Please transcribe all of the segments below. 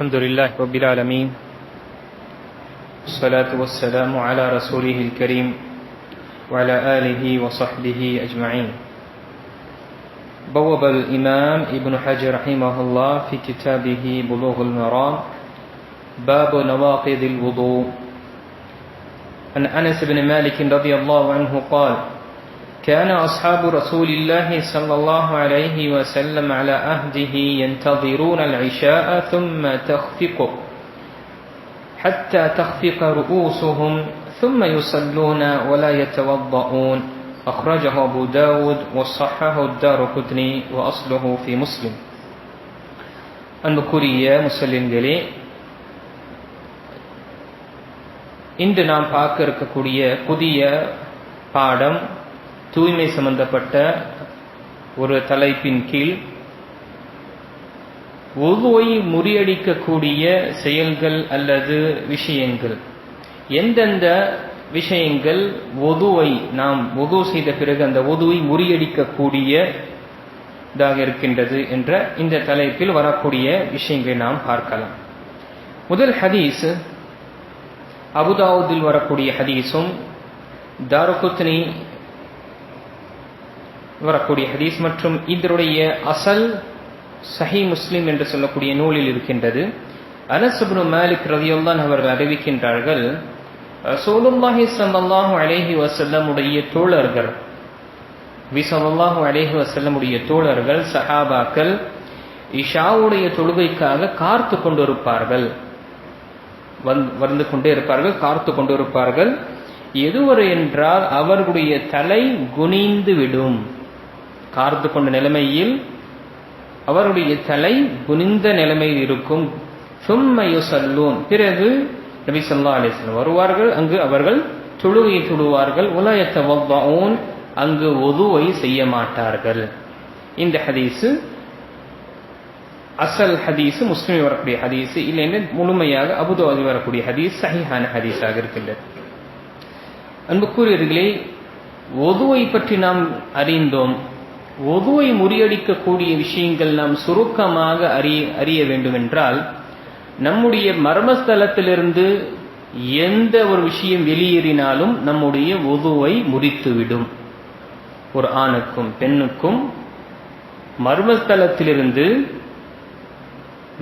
الحمد لله رب العالمين. والصلاة والسلام على رسوله الكريم وعلى آله وصحبه أجمعين. بوب الإمام ابن حجر رحمه الله في كتابه بلوغ المرام باب نواقض الوضوء. عن أنس بن مالك رضي الله عنه قال كان أصحاب رسول الله صلى الله عليه وسلم على عهده ينتظرون العشاء ثم تخفق حتى تخفق رؤوسهم ثم يصلون ولا يتوضؤون أخرجه أبو داود وصححه الدار قدني وأصله في مسلم அன்புக்குரிய முஸ்லிம்களே இன்று நாம் பார்க்க இருக்கக்கூடிய புதிய பாடம் தூய்மை சம்பந்தப்பட்ட ஒரு தலைப்பின் கீழ் ஒதுவை முறியடிக்கக்கூடிய செயல்கள் அல்லது விஷயங்கள்? எந்தெந்த விஷயங்கள் ஒதுவை நாம் ஒது செய்த பிறகு அந்த ஒதுவை முறியடிக்கக்கூடிய இதாக இருக்கின்றது என்ற இந்த தலைப்பில் வரக்கூடிய விஷயங்களை நாம் பார்க்கலாம். முதல் ஹதீஸ் அபுதாவுதில் வரக்கூடிய ஹதீஸும் தாரகுத்னி வரக்கூடிய ஹதீஸ் மற்றும் இதனுடைய அசல் சஹி முஸ்லிம் என்று சொல்லக்கூடிய நூலில் இருக்கின்றது. அனசுப்னு மாலிக் ரதியுல்லான் அவர்கள் அறிவிக்கின்றார்கள் சோலுல்லாஹி சல்லாஹூ அலேஹி வசல்லமுடைய தோழர்கள் விசல்லாஹூ அலேஹி வசல்லமுடைய தோழர்கள் சஹாபாக்கள் இஷாவுடைய தொழுகைக்காக காத்து கொண்டிருப்பார்கள். வந்து கொண்டே இருப்பார்கள் காத்து கொண்டிருப்பார்கள். எதுவரை என்றால் அவர்களுடைய தலை குனிந்து விடும். கார்த்து கொண்ட நிலைமையில் அவருடைய தலை குனிந்த நிலைமையில் இருக்கும். சும்மையுசல்லூன் பிறகு நபி சொல்லா அலிஸ்லாம் வருவார்கள். அங்கு அவர்கள் தொழுகையை துழுவார்கள் உலயத்தவன் அங்கு ஒதுவை செய்ய மாட்டார்கள். இந்த ஹதீஸு அசல் ஹதீஸு முஸ்லிம் வரக்கூடிய ஹதீஸு இல்லைன்னு முழுமையாக அபுதாதி வரக்கூடிய ஹதீஸ் சஹிஹான ஹதீஸாக இருக்கின்றது. அன்புக்குரியவர்களே ஒதுவை பற்றி நாம் அறிந்தோம். ஒதுவை முறியடிக்கக்கூடிய விஷயங்கள் நாம் சுருக்கமாக அறிய அறிய வேண்டுமென்றால் நம்முடைய மர்மஸ்தலத்திலிருந்து எந்த ஒரு விஷயம் வெளியேறினாலும் நம்முடைய ஒதுவை முறித்துவிடும். ஒரு ஆணுக்கும் பெண்ணுக்கும் மர்மஸ்தலத்திலிருந்து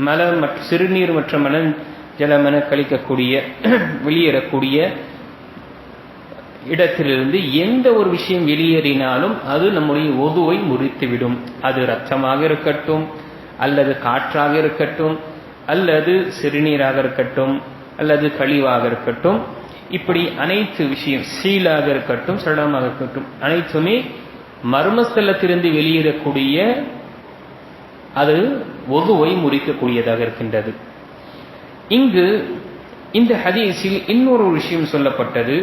மல சிறுநீர் மற்றும் மல ஜலமென கழிக்கக்கூடிய வெளியேறக்கூடிய இடத்திலிருந்து எந்த ஒரு விஷயம் வெளியேறினாலும் அது நம்முடைய ஒதுவை முறித்துவிடும். அது ரத்தமாக இருக்கட்டும் அல்லது காற்றாக இருக்கட்டும் அல்லது சிறுநீராக இருக்கட்டும் அல்லது கழிவாக இருக்கட்டும். இப்படி அனைத்து விஷயம் சீலாக இருக்கட்டும் சடலமாக இருக்கட்டும் அனைத்துமே மர்மஸ்தலத்திலிருந்து வெளியேறக்கூடிய அது ஒதுவை முறிக்கக்கூடியதாக இருக்கின்றது. இங்கு இந்த ஹதீஸில் இன்னொரு விஷயம் சொல்லப்பட்டது.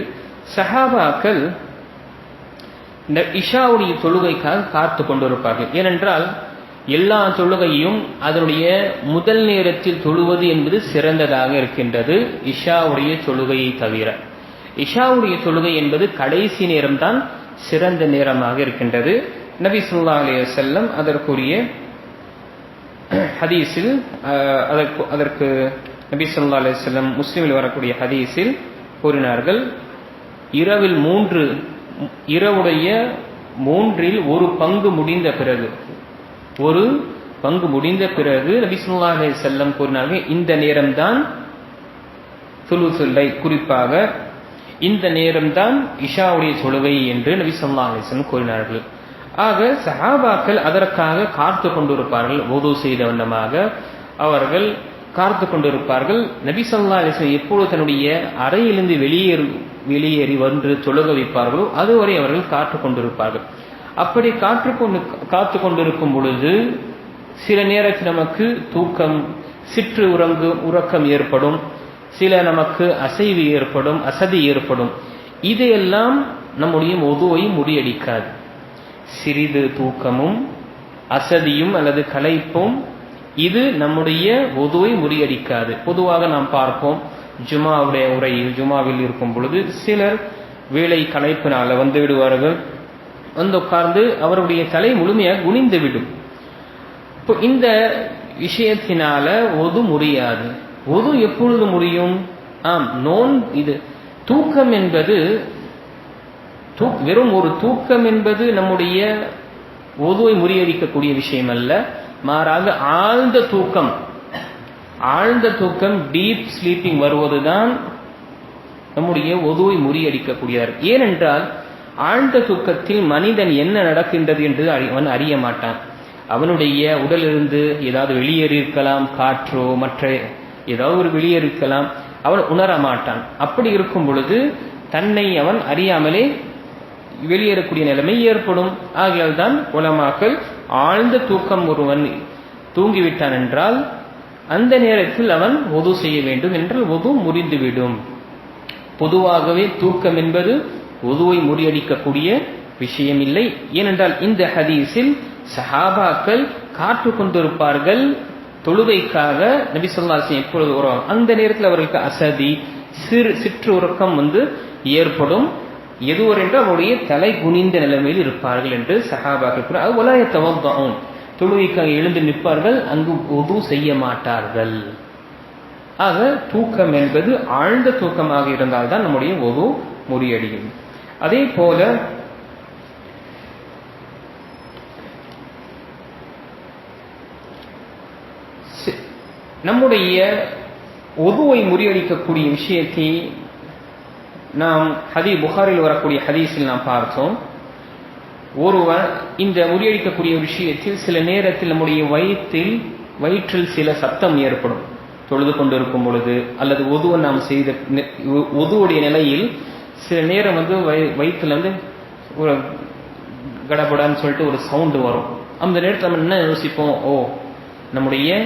சஹாபாக்கள் இந்த இஷாவுடைய தொழுகைக்காக காத்து கொண்டிருப்பார்கள். ஏனென்றால் எல்லா தொழுகையும் அதனுடைய முதல் நேரத்தில் தொழுவது என்பது சிறந்ததாக இருக்கின்றது இஷாவுடைய தொழுகையை தவிர. இஷாவுடைய தொழுகை என்பது கடைசி நேரம்தான் சிறந்த நேரமாக இருக்கின்றது. நபி சுல்லா அலைய செல்லம் அதற்குரிய ஹதீஸில் அதற்கு அதற்கு நபி சொல்லா அலைய செல்லம் முஸ்லீமில் வரக்கூடிய ஹதீஸில் கூறினார்கள். இரவில் மூன்று இரவுடைய மூன்றில் ஒரு பங்கு முடிந்த பிறகு ஒரு பங்கு முடிந்த பிறகு நபிசுல்லா அலே செல்லம் கூறினார்கள் இந்த நேரம்தான் சுலுசுல்லை குறிப்பாக இந்த நேரம்தான் இஷாவுடைய தொழுகை என்று நபி சொல்லா அலிஸ்லம் கூறினார்கள். ஆக சஹாபாக்கள் அதற்காக காத்து கொண்டிருப்பார்கள் ஓது செய்த வண்ணமாக அவர்கள் காத்து கொண்டிருப்பார்கள். நபி சொல்லா அலிஸ்லம் எப்பொழுது தன்னுடைய அறையிலிருந்து வெளியேறு வெளியேறி வந்து தொழுக வைப்பார்களோ அதுவரை அவர்கள் காத்து கொண்டிருப்பார்கள். அப்படி காற்று கொண்டு காத்து கொண்டிருக்கும் பொழுது சில நேரத்தில் நமக்கு தூக்கம் சிற்று உறங்கு உறக்கம் ஏற்படும். சில நமக்கு அசைவு ஏற்படும் அசதி ஏற்படும். இதையெல்லாம் நம்முடைய ஒதுவை முறியடிக்காது. சிறிது தூக்கமும் அசதியும் அல்லது களைப்பும் இது நம்முடைய ஒதுவை முறியடிக்காது. பொதுவாக நாம் பார்ப்போம் ஜுமாவுடைய உரையில் ஜுமாவில் இருக்கும் பொழுது சிலர் வேலை கலைப்பினால் வந்து விடுவார்கள். வந்து உட்கார்ந்து அவருடைய தலை முழுமையாக குனிந்து விடும். இப்போ இந்த விஷயத்தினால ஒது முறியாது ஒது எப்பொழுது முடியும்? ஆம் நோன் இது தூக்கம் என்பது தூக் வெறும் ஒரு தூக்கம் என்பது நம்முடைய ஒதுவை முறியடிக்கக்கூடிய விஷயம் அல்ல மாறாக ஆழ்ந்த தூக்கம். ஆழ்ந்த தூக்கம் டீப் ஸ்லீப்பிங் வருவதுதான் நம்முடைய ஒதுவை முறியடிக்கக்கூடியவர். ஏனென்றால் ஆழ்ந்த தூக்கத்தில் மனிதன் என்ன நடக்கின்றது என்று அவன் அறிய மாட்டான். அவனுடைய உடலிருந்து ஏதாவது வெளியேறி இருக்கலாம் காற்றோ மற்ற ஏதாவது ஒரு வெளியேறிருக்கலாம் அவன் உணர மாட்டான். அப்படி இருக்கும் பொழுது தன்னை அவன் அறியாமலே வெளியேறக்கூடிய நிலைமை ஏற்படும். ஆகையால் தான் உலமாக்கள் ஆழ்ந்த தூக்கம் ஒருவன் தூங்கிவிட்டான் என்றால் அந்த நேரத்தில் அவன் ஒது செய்ய வேண்டும் என்றால் ஒது முறிந்துவிடும். பொதுவாகவே தூக்கம் என்பது ஒதுவை முறியடிக்கக்கூடிய விஷயம் இல்லை ஏனென்றால் இந்த ஹதீஸில் சஹாபாக்கள் காற்று கொண்டிருப்பார்கள். தொழுகைக்காக நபி சொல்லாசன் எப்பொழுது வரும் அந்த நேரத்தில் அவர்களுக்கு அசதி சிறு சிற்று உறக்கம் வந்து ஏற்படும். எதுவரென்று அவருடைய தலை குனிந்த நிலைமையில் இருப்பார்கள் என்று சஹாபாக்கள் அது உலகத்தவம் தொழுகைக்காக எழுந்து நிற்பார்கள் அங்கு ஒது செய்ய மாட்டார்கள். ஆக தூக்கம் என்பது ஆழ்ந்த தூக்கமாக இருந்தால்தான் நம்முடைய ஒது முறியடியும். அதே போல நம்முடைய ஒதுவை முறியடிக்கக்கூடிய விஷயத்தை நாம் ஹதி புகாரில் வரக்கூடிய ஹதீஸில் நாம் பார்த்தோம். ஒருவர் இந்த முறியடிக்கக்கூடிய விஷயத்தில் சில நேரத்தில் நம்முடைய வயிற்றில் வயிற்றில் சில சத்தம் ஏற்படும். தொழுது கொண்டிருக்கும் பொழுது அல்லது ஒதுவை நாம் செய்த ஒதுவுடைய நிலையில் சில நேரம் வந்து வயிற்றுல வந்து ஒரு கடபடான்னு சொல்லிட்டு ஒரு சவுண்டு வரும். அந்த நேரத்தில் நம்ம என்ன யோசிப்போம்? ஓ நம்முடைய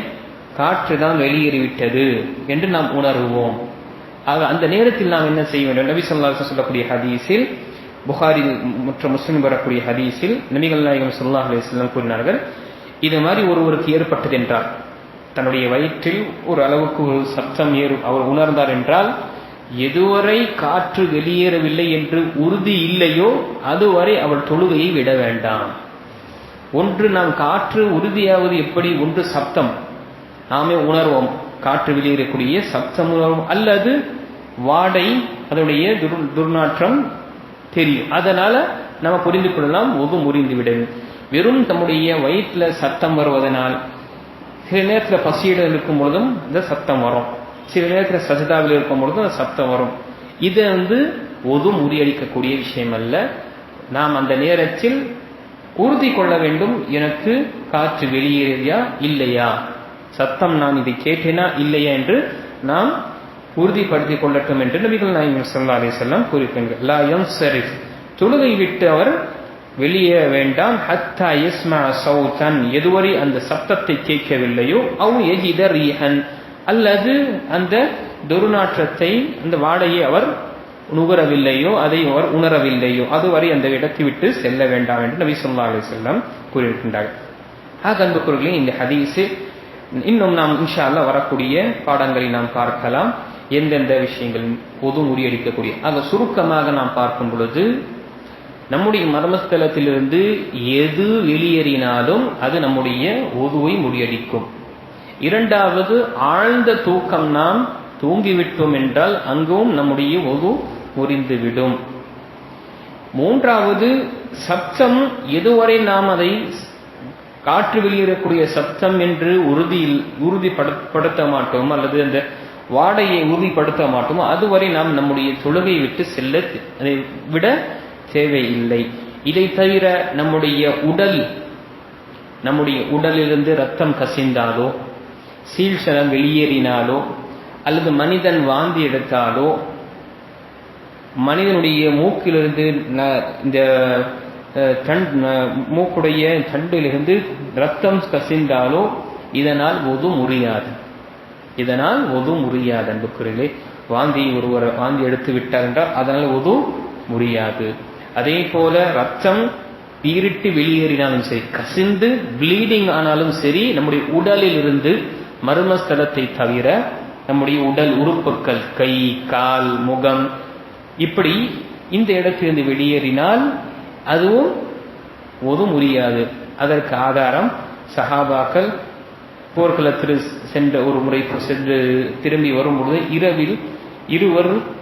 காற்று தான் வெளியேறிவிட்டது என்று நாம் உணர்வோம். ஆக அந்த நேரத்தில் நாம் என்ன செய்ய வேண்டும்? நபி சொல்லா சொல்லக்கூடிய ஹதீஸில் புகாரி மற்றும் முஸ்லீம் வரக்கூடிய ஹதீஸில் நபிகள் நாயகம் சொல்லா அலிஸ்லாம் கூறினார்கள் இது மாதிரி ஒருவருக்கு ஏற்பட்டது என்றார் தன்னுடைய வயிற்றில் ஒரு அளவுக்கு ஒரு சத்தம் ஏறு அவர் உணர்ந்தார் என்றால் எதுவரை காற்று வெளியேறவில்லை என்று உறுதி இல்லையோ அதுவரை அவள் தொழுகையை விட வேண்டாம். ஒன்று நாம் காற்று உறுதியாவது எப்படி ஒன்று சப்தம். நாமே உணர்வோம் காற்று வெளியேறக்கூடிய சப்தம் உணர்வோம் அல்லது வாடை அதனுடைய துர் துர்நாற்றம் தெரியும். அதனால நம்ம புரிந்து கொள்ளலாம் ஒது முறிந்துவிடும் வெறும் தம்முடைய வயிற்றில் சத்தம் வருவதனால் சில நேரத்தில் பசியிடம் இருக்கும் பொழுதும் இந்த சத்தம் வரும். சில நேரத்தில் சஜிதாவில் இருக்கும் பொழுதும் அந்த சத்தம் வரும். இது வந்து ஒது முறியடிக்கக்கூடிய விஷயம் அல்ல நாம் அந்த நேரத்தில் உறுதி கொள்ள வேண்டும். எனக்கு காற்று வெளியேறியா இல்லையா? சத்தம் நான் இதை கேட்டேனா இல்லையா என்று நாம் உறுதிப்படுத்திக் கொள்ளட்டும் என்று நபிகள் நாயகம் சல்லா அலி செல்லம் கூறியிருக்கிறார்கள். லா யம் சரிஃப் தொழுகை விட்டு அவர் வெளியே வேண்டாம். ஹத்தா இஸ்மா சௌதன். எதுவரை அந்த சப்தத்தை கேட்கவில்லையோ அவு எஜித ரீஹன். அல்லது அந்த துர்நாற்றத்தை அந்த வாடையை அவர் நுகரவில்லையோ அதை அவர் உணரவில்லையோ அதுவரை அந்த இடத்தை விட்டு செல்ல வேண்டாம் என்று நபி சொல்லா அலி செல்லம் கூறியிருக்கின்றார்கள். ஆக அன்புக்குறர்களே இந்த ஹதீஸு இன்னும் நாம் இன்ஷா அல்லா வரக்கூடிய பாடங்களை நாம் பார்க்கலாம். எந்தெந்த விஷயங்கள் பொது முறியடிக்கக்கூடிய ஆக சுருக்கமாக நாம் பார்க்கும் பொழுது நம்முடைய மர்மஸ்தலத்திலிருந்து எது வெளியேறினாலும் அது நம்முடைய ஒதுவை முறியடிக்கும். இரண்டாவது ஆழ்ந்த தூக்கம் நாம் தூங்கிவிட்டோம் என்றால் அங்கும் நம்முடைய ஒது முறிந்துவிடும். மூன்றாவது சப்தம் எதுவரை நாம் அதை காற்று வெளியேறக்கூடிய சப்தம் என்று உறுதியில் உறுதிப்படுத்த மாட்டோம் அல்லது அந்த வாடையை உறுதிப்படுத்த மாட்டோமோ அதுவரை நாம் நம்முடைய தொழுகையை விட்டு செல்ல அதை விட தேவையில்லை. இதை தவிர நம்முடைய உடல் நம்முடைய உடலிலிருந்து ரத்தம் கசிந்தாலோ சீழ்சலம் வெளியேறினாலோ அல்லது மனிதன் வாந்தி எடுத்தாலோ மனிதனுடைய மூக்கிலிருந்து இந்த தண் மூக்குடைய தண்டிலிருந்து ரத்தம் கசிந்தாலோ இதனால் ஒது முடியாது இதனால் ஒது முறியாது அன்புக்குறிலே வாந்தி ஒருவர் வாந்தி எடுத்து விட்டார் என்றால் அதனால் ஒது முடியாது அதே போல ரத்தம் பீரிட்டு வெளியேறினாலும் சரி கசிந்து ப்ளீடிங் ஆனாலும் சரி நம்முடைய உடலில் இருந்து மர்மஸ்தலத்தை தவிர நம்முடைய உடல் உறுப்புகள் கை கால் முகம் இப்படி இந்த இடத்திலிருந்து வெளியேறினால் அதுவும் ஒது முடியாது அதற்கு ஆதாரம் சஹாபாக்கள் போர்க்களத்தில் சென்ற ஒரு முறை சென்று திரும்பி வரும்பொழுது இரவில் இருவர்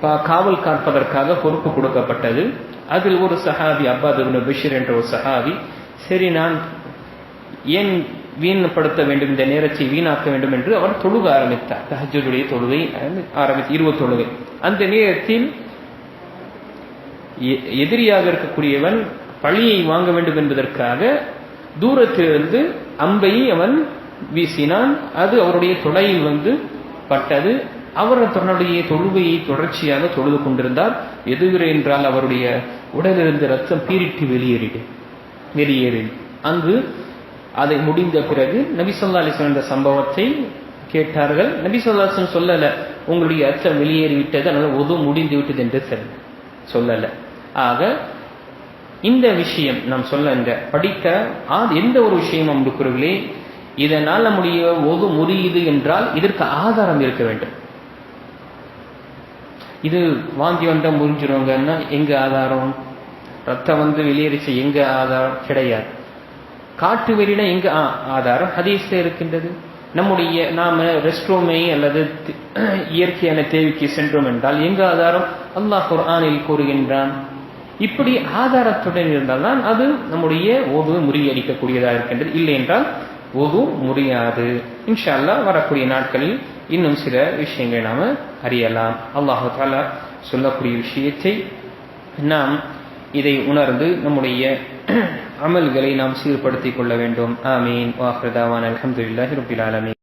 காவல் காப்பதற்காக பொறுப்பு கொடுக்கப்பட்டது. அதில் ஒரு சஹாபி அப்பாத் இப்னு என்ற ஒரு சஹாபி சரி நான் ஏன் வீணப்படுத்த வேண்டும்? இந்த நேரத்தை வீணாக்க வேண்டும்? என்று அவர் தொழுக ஆரம்பித்தார். தஹஜுடைய தொழுகை ஆரம்பித்து இருவ தொழுகை. அந்த நேரத்தில் எ- எதிரியாக இருக்கக்கூடியவன் பழியை வாங்க வேண்டும் என்பதற்காக தூரத்திலிருந்து அம்பை அவன் வீசினான் அது அவருடைய தொடையில் வந்து பட்டது. அவர் தன்னுடைய தொழுகையை தொடர்ச்சியாக தொழுது கொண்டிருந்தார். எதுவிரை என்றால் அவருடைய உடலிருந்து ரத்தம் பீரிட்டு வெளியேறிடு வெளியேறி அங்கு அதை முடிந்த பிறகு நபி அலிஸ்லாம் என்ற சம்பவத்தை கேட்டார்கள். நபி சொல்லலை சொல்லல உங்களுடைய அர்த்தம் வெளியேறி விட்டது அதனால உது முடிந்து விட்டது என்று சொல்ல சொல்லல. ஆக இந்த விஷயம் நாம் சொல்ல படித்த ஆ- எந்த ஒரு விஷயம் அம்புக்குறர்களே இதனால் நம்முடைய ஒது முறியுது என்றால் இதற்கு ஆதாரம் இருக்க வேண்டும். இது வாந்தி வந்தா முறிஞ்சிருவாங்கன்னா எங்க ஆதாரம்? ரத்தம் வந்து வெளியேறிச்சு எங்க ஆதாரம்? கிடையாது. காட்டு வெறினா எங்க ஆதாரம்? ஹதீஸ்ல இருக்கின்றது. நம்முடைய நாம ரெஸ்ட் ரூமை அல்லது இயற்கையான தேவைக்கு சென்றோம் என்றால் எங்க ஆதாரம்? அல்லாஹ் குர்ஆனில் கூறுகின்றான். இப்படி ஆதாரத்துடன் இருந்தால்தான் அது நம்முடைய ஓது முறியடிக்கக்கூடியதாக இருக்கின்றது. இல்லை என்றால் ஓது முடியாது. இன்ஷா அல்லாஹ் வரக்கூடிய நாட்களில் இன்னும் சில விஷயங்களை நாம் அறியலாம். அல்லாஹு தாலா சொல்லக்கூடிய விஷயத்தை நாம் இதை உணர்ந்து நம்முடைய அமல்களை நாம் சீர்படுத்திக் கொள்ள வேண்டும். ஆமீன். வாஹ்ரதாவான் அல்ஹம்துலில்லாஹி ரப்பில் ஆலமீன்.